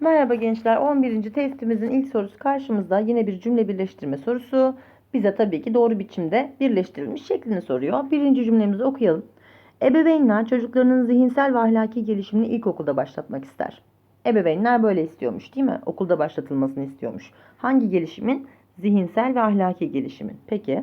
Merhaba gençler. 11. testimizin ilk sorusu karşımızda. Yine bir cümle birleştirme sorusu. Bize tabii ki doğru biçimde birleştirilmiş şeklini soruyor. Birinci cümlemizi okuyalım. Ebeveynler çocuklarının zihinsel ve ahlaki gelişimini ilkokulda başlatmak ister. Ebeveynler böyle istiyormuş değil mi? Okulda başlatılmasını istiyormuş. Hangi gelişimin? Zihinsel ve ahlaki gelişimin. Peki.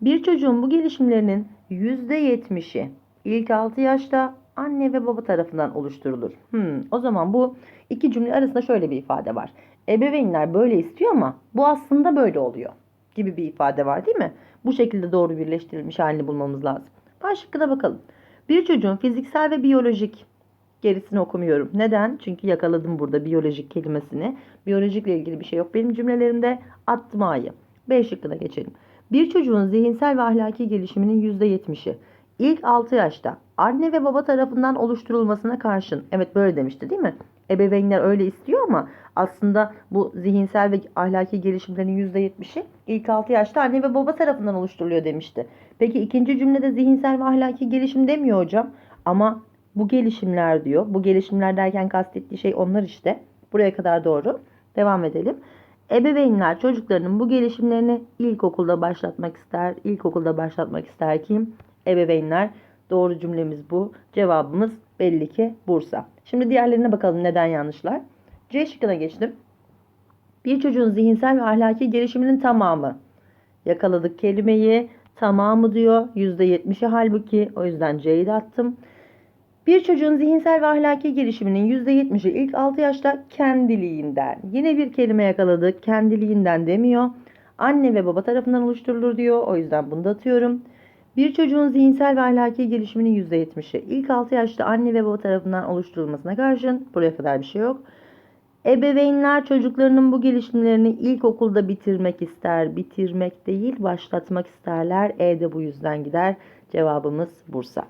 Bir çocuğun bu gelişimlerinin %70'i ilk 6 yaşta anne ve baba tarafından oluşturulur. Hmm, o zaman bu iki cümle arasında şöyle bir ifade var. Ebeveynler böyle istiyor ama bu aslında böyle oluyor gibi bir ifade var değil mi? Bu şekilde doğru birleştirilmiş halini bulmamız lazım. A bakalım. Bir çocuğun fiziksel ve biyolojik gerisini okumuyorum. Neden? Çünkü yakaladım burada biyolojik kelimesini. Biyolojikle ilgili bir şey yok benim cümlelerimde. Attım A'yı. B şıkkına geçelim. Bir çocuğun zihinsel ve ahlaki gelişiminin %70'i ilk 6 yaşta anne ve baba tarafından oluşturulmasına karşın. Evet böyle demişti değil mi? Ebeveynler öyle istiyor ama aslında bu zihinsel ve ahlaki gelişimlerin %70'i ilk 6 yaşta anne ve baba tarafından oluşturuluyor demişti. Peki ikinci cümlede zihinsel ve ahlaki gelişim demiyor hocam. Ama bu gelişimler diyor. Bu gelişimler derken kastettiği şey onlar işte. Buraya kadar doğru. Devam edelim. Ebeveynler çocuklarının bu gelişimlerini ilkokulda başlatmak ister. İlkokulda başlatmak ister kim? Ebeveynler. Doğru cümlemiz bu. Cevabımız belli ki Bursa. Şimdi diğerlerine bakalım neden yanlışlar. C şıkkına geçtim. Bir çocuğun zihinsel ve ahlaki gelişiminin tamamı. Yakaladık kelimeyi. Tamamı diyor. %70'i halbuki. O yüzden C'yi de attım. Bir çocuğun zihinsel ve ahlaki gelişiminin %70'i ilk 6 yaşta kendiliğinden. Yine bir kelime yakaladık. Kendiliğinden demiyor. Anne ve baba tarafından oluşturulur diyor. O yüzden bunu da atıyorum. Bir çocuğun zihinsel ve ahlaki gelişiminin %70'i ilk 6 yaşta anne ve baba tarafından oluşturulmasına karşın buraya kadar bir şey yok. Ebeveynler çocuklarının bu gelişimlerini ilkokulda bitirmek ister. Bitirmek değil başlatmak isterler. E de bu yüzden gider. Cevabımız Bursa.